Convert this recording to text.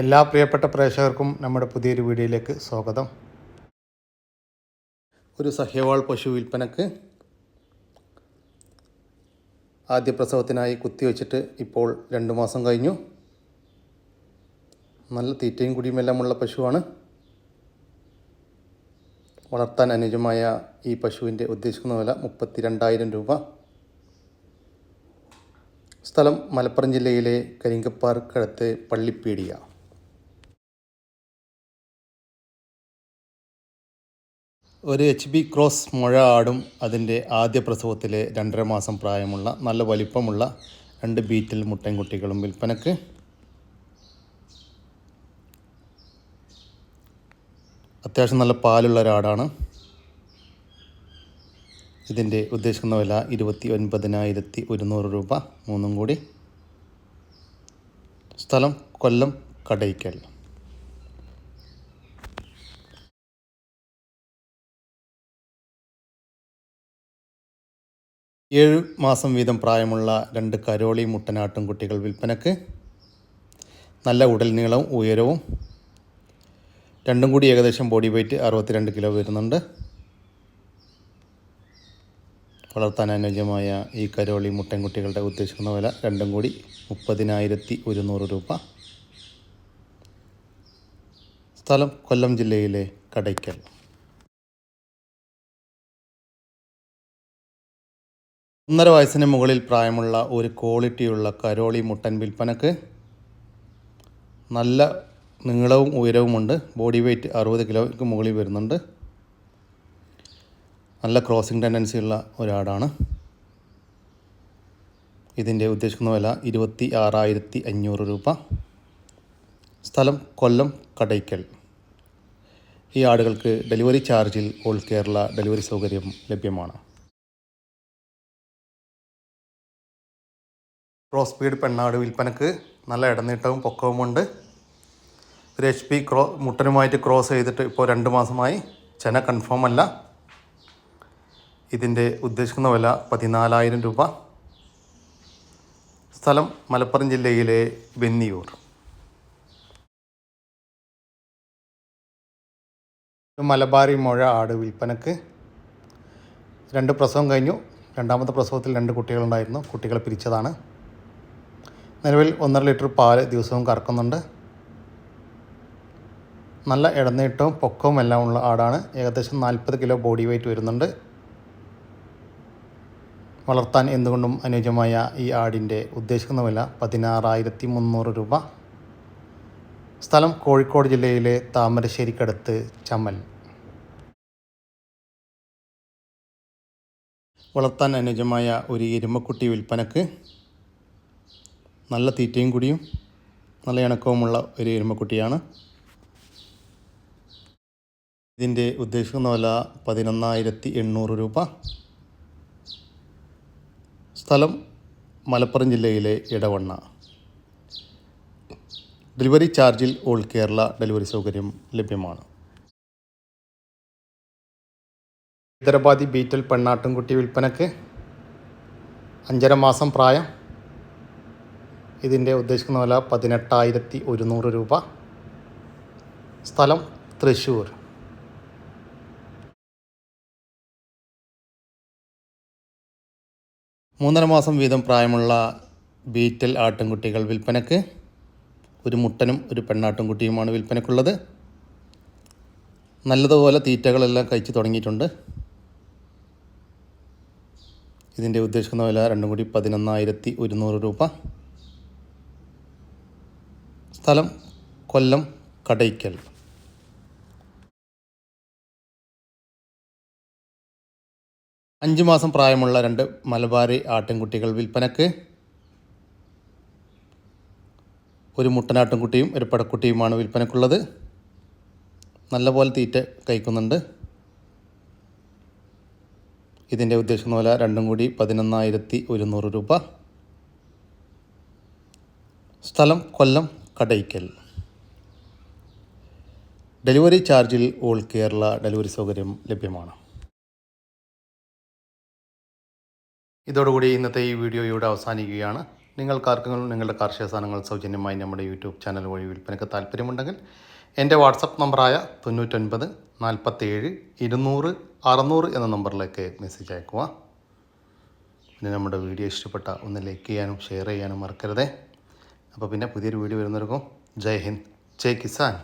എല്ലാ പ്രിയപ്പെട്ട പ്രേക്ഷകർക്കും നമ്മുടെ പുതിയൊരു വീഡിയോയിലേക്ക് സ്വാഗതം. ഒരു സഹ്യവാൾ പശു വിൽപ്പനക്ക് ആദ്യ പ്രസവത്തിനായി കുത്തിവെച്ചിട്ട് ഇപ്പോൾ രണ്ട് മാസം കഴിഞ്ഞു. നല്ല തീറ്റയും കുടിയുമെല്ലാമുള്ള പശുവാണ്. വളർത്താൻ അനുയോജ്യമായ ഈ പശുവിന്റെ ഉദ്ദേശിക്കുന്ന വില മുപ്പത്തി രണ്ടായിരം രൂപ. സ്ഥലം മലപ്പുറം ജില്ലയിലെ കരിങ്കപ്പാർക്കടുത്ത് പള്ളിപ്പീടിയ ഒരു എച്ച് ബി ക്രോസ് മുഴ ആടും അതിന്റെ ആദ്യ പ്രസവത്തിലെ രണ്ടര മാസം പ്രായമുള്ള നല്ല വലിപ്പമുള്ള രണ്ട് ബീറ്റിൽ മുട്ടൻകുട്ടികളും വിൽപ്പനക്ക്. അത്യാവശ്യം നല്ല പാലുള്ള ഒരാടാണ്. ഇതിന്റെ ഉദ്ദേശിക്കുന്ന വില ഇരുപത്തി ഒൻപതിനായിരത്തി ഒരുന്നൂറ് രൂപ മൂന്നും കൂടി. സ്ഥലം കൊല്ലം കടയ്ക്കൽ. ഏഴ് മാസം വീതം പ്രായമുള്ള രണ്ട് കരോളി മുട്ടനാട്ടും കുട്ടികൾ വിൽപ്പനക്ക് നല്ല ഉടൽ നീളവും ഉയരവും രണ്ടും കൂടി ഏകദേശം ബോഡി വെയ്റ്റ് അറുപത്തിരണ്ട് കിലോ വരുന്നുണ്ട്. വളർത്താൻ അനുയോജ്യമായ ഈ കരോളി മുട്ടൻകുട്ടികളുടെ ഉദ്ദേശിക്കുന്ന വില രണ്ടും കൂടി മുപ്പതിനായിരത്തി ഒരുന്നൂറ് രൂപ. സ്ഥലം കൊല്ലം ജില്ലയിലെ കടയ്ക്കൽ. ഒന്നര വയസ്സിന് മുകളിൽ പ്രായമുള്ള ഒരു ക്വാളിറ്റിയുള്ള കരോളി മുട്ടൻ വിൽപ്പനക്ക് നല്ല നീളവും ഉയരവുമുണ്ട്. ബോഡി വെയ്റ്റ് അറുപത് കിലോയ്ക്ക് മുകളിൽ വരുന്നുണ്ട്. നല്ല ക്രോസിംഗ് ടെൻഡൻസി ഉള്ള ഒരാടാണ്. ഇതിന്റെ ഉദ്ദേശിക്കുന്ന വില ഇരുപത്തി ആറായിരത്തി അഞ്ഞൂറ് രൂപ. സ്ഥലം കൊല്ലം കടയ്ക്കൽ. ഈ ആടുകൾക്ക് ഡെലിവറി ചാർജിൽ ഓൾ കേരള ഡെലിവറി സൗകര്യം ലഭ്യമാണ്. ക്രോസ് സ്പീഡ് പെണ്ണാട് വിൽപ്പനക്ക് നല്ല ഇടനീട്ടവും പൊക്കവുമുണ്ട് ഒരു എച്ച് പി ക്രോ മുട്ടനുമായിട്ട് ക്രോസ് ചെയ്തിട്ട് ഇപ്പോൾ രണ്ട് മാസമായി ചെന കൺഫേം അല്ല. ഇതിന്റെ ഉദ്ദേശിക്കുന്ന വില പതിനാലായിരം രൂപ. സ്ഥലം മലപ്പുറം ജില്ലയിലെ വെന്നിയൂർ. മലബാറി മുഴ ആട് വിൽപ്പനക്ക് രണ്ട് പ്രസവം കഴിഞ്ഞു. രണ്ടാമത്തെ പ്രസവത്തിൽ രണ്ട് കുട്ടികളുണ്ടായിരുന്നു. കുട്ടികളെ പിരിച്ചതാണ്. നിലവിൽ ഒന്നര ലിറ്റർ പാൽ ദിവസവും കറക്കുന്നുണ്ട്. നല്ല ഇടനീട്ടവും പൊക്കവും എല്ലാം ഉള്ള ആടാണ്. ഏകദേശം നാൽപ്പത് കിലോ ബോഡി വെയ്റ്റ് വരുന്നുണ്ട്. വളർത്താൻ എന്തുകൊണ്ടും അനുയോജ്യമായ ഈ ആടിന്റെ ഉദ്ദേശിക്കുന്ന വില പതിനാറായിരത്തി മുന്നൂറ് രൂപ. സ്ഥലം കോഴിക്കോട് ജില്ലയിലെ താമരശ്ശേരിക്കടുത്ത് ചമ്മൽ. വളർത്താൻ അനുയോജ്യമായ ഒരു എരുമക്കുട്ടി വിൽപ്പനക്ക് നല്ല തീറ്റയും കുടിയും നല്ല ഇണക്കവുമുള്ള ഒരു എരുമക്കുട്ടിയാണ്. ഇതിന്റെ ഉദ്ദേശിക്കുന്ന വില പതിനൊന്നായിരത്തി എണ്ണൂറ് രൂപ. സ്ഥലം മലപ്പുറം ജില്ലയിലെ ഇടവണ്ണ. ഡെലിവറി ചാർജിൽ ഓൾ കേരള ഡെലിവറി സൗകര്യം ലഭ്യമാണ്. ഹൈദരാബാദി ബീറ്റൽ പെണ്ണാട്ടുംകുട്ടി വിൽപ്പനക്ക് അഞ്ചര മാസം പ്രായം. ഇതിന്റെ ഉദ്ദേശിക്കുന്ന വില പതിനെട്ടായിരത്തി ഒരുന്നൂറ് രൂപ. സ്ഥലം തൃശ്ശൂർ. മൂന്നര മാസം വീതം പ്രായമുള്ള ബീറ്റൽ ആട്ടിൻകുട്ടികൾ വിൽപ്പനക്ക്. ഒരു മുട്ടനും ഒരു പെണ്ണാട്ടിൻകുട്ടിയുമാണ് വിൽപ്പനക്കുള്ളത്. നല്ലതുപോലെ തീറ്റകളെല്ലാം കഴിച്ച് തുടങ്ങിയിട്ടുണ്ട്. ഇതിന്റെ ഉദ്ദേശിക്കുന്ന വില രണ്ടും കൂടി പതിനൊന്നായിരത്തി ഒരുന്നൂറ് രൂപ. സ്ഥലം കൊല്ലം കടയ്ക്കൽ. അഞ്ച് മാസം പ്രായമുള്ള രണ്ട് മലബാരി ആട്ടിൻകുട്ടികൾ വിൽപ്പനക്ക്. ഒരു മുട്ടനാട്ടിൻകുട്ടിയും ഒരു പടക്കുട്ടിയുമാണ് വിൽപ്പനക്കുള്ളത്. നല്ലപോലെ തീറ്റ കഴിക്കുന്നുണ്ട്. ഇതിന്റെ ഉദ്ദേശിക്കുന്ന പറഞ്ഞാൽ രണ്ടും കൂടി പതിനൊന്നായിരത്തി ഒരുന്നൂറ് രൂപ. സ്ഥലം കൊല്ലം കടയ്ക്കൽ. ഡെലിവറി ചാർജിൽ ഓൾ കേരള ഡെലിവറി സൗകര്യം ലഭ്യമാണ്. ഇതോടുകൂടി ഇന്നത്തെ ഈ വീഡിയോ ഇവിടെ അവസാനിക്കുകയാണ്. നിങ്ങൾക്കാർക്കെങ്കിലും നിങ്ങളുടെ കാർഷിക സാധനങ്ങൾ സൗജന്യമായി നമ്മുടെ യൂട്യൂബ് ചാനൽ വഴി വിൽപ്പനയ്ക്ക് താല്പര്യമുണ്ടെങ്കിൽ എന്റെ വാട്സപ്പ് നമ്പറായ തൊണ്ണൂറ്റൊൻപത് നാൽപ്പത്തേഴ് ഇരുന്നൂറ് അറുന്നൂറ് എന്ന നമ്പറിലേക്ക് മെസ്സേജ് അയക്കുക പിന്നെ നമ്മുടെ വീഡിയോ ഇഷ്ടപ്പെട്ട ഒന്ന് ലൈക്ക് ചെയ്യാനും ഷെയർ ചെയ്യാനും മറക്കരുതേ. അപ്പോൾ പിന്നെ പുതിയൊരു വീഡിയോ വരുന്നവർക്കും ജയ് ഹിന്ദ്. ജയ് കിസാൻ.